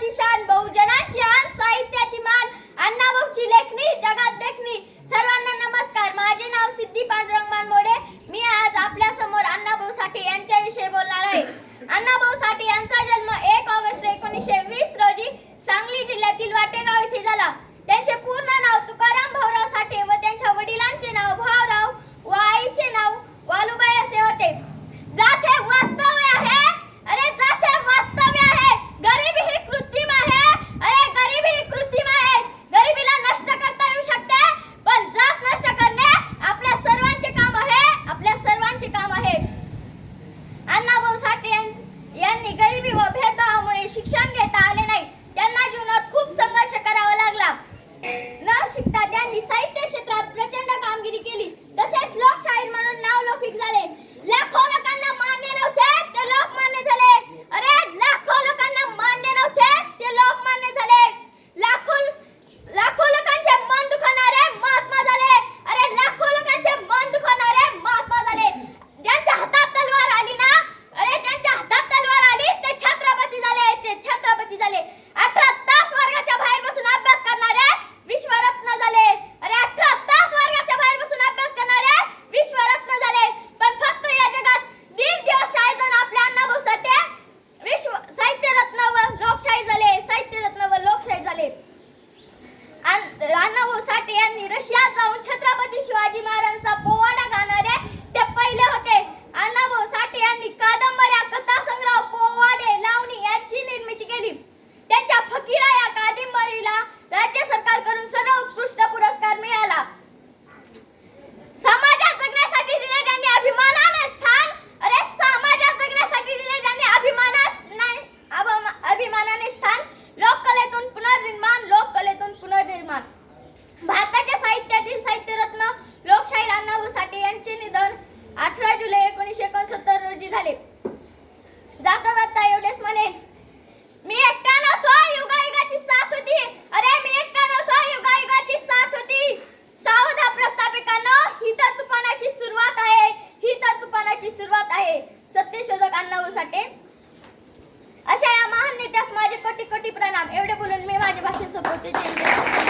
महाराष्ट्राची शान बहुजनाची आन साहित्याची मान अण्णाभाऊची लेखणी जगात देखणी. सर्वांना नमस्कार. माझे नाव सिद्धी पांडुरंग मानमोडे. मी आज आपल्यासमोर अण्णाभाऊ साठे यांच्याविषयी बोलणार आहे. अण्णाभाऊ गरिबी व भेदभावामुळे शिक्षण घेता आले नाही. झाले. जाता जाता एवढेच म्हणे मी एकटा नव्हतो युगा युगाची साथ होती. अरे मी एकटा नव्हतो युगा युगाची साथ होती. सावधा प्रस्थापिकांना ही तर तुफानाची सुरुवात आहे ही तर तुफानाची सुरुवात आहे. सत्यशोधक अण्णा उसाटे. अशा या महान नेत्यास माझे कोटी कोटी प्रणाम. एवढे बोलून मी माझे भाषण सोपवते.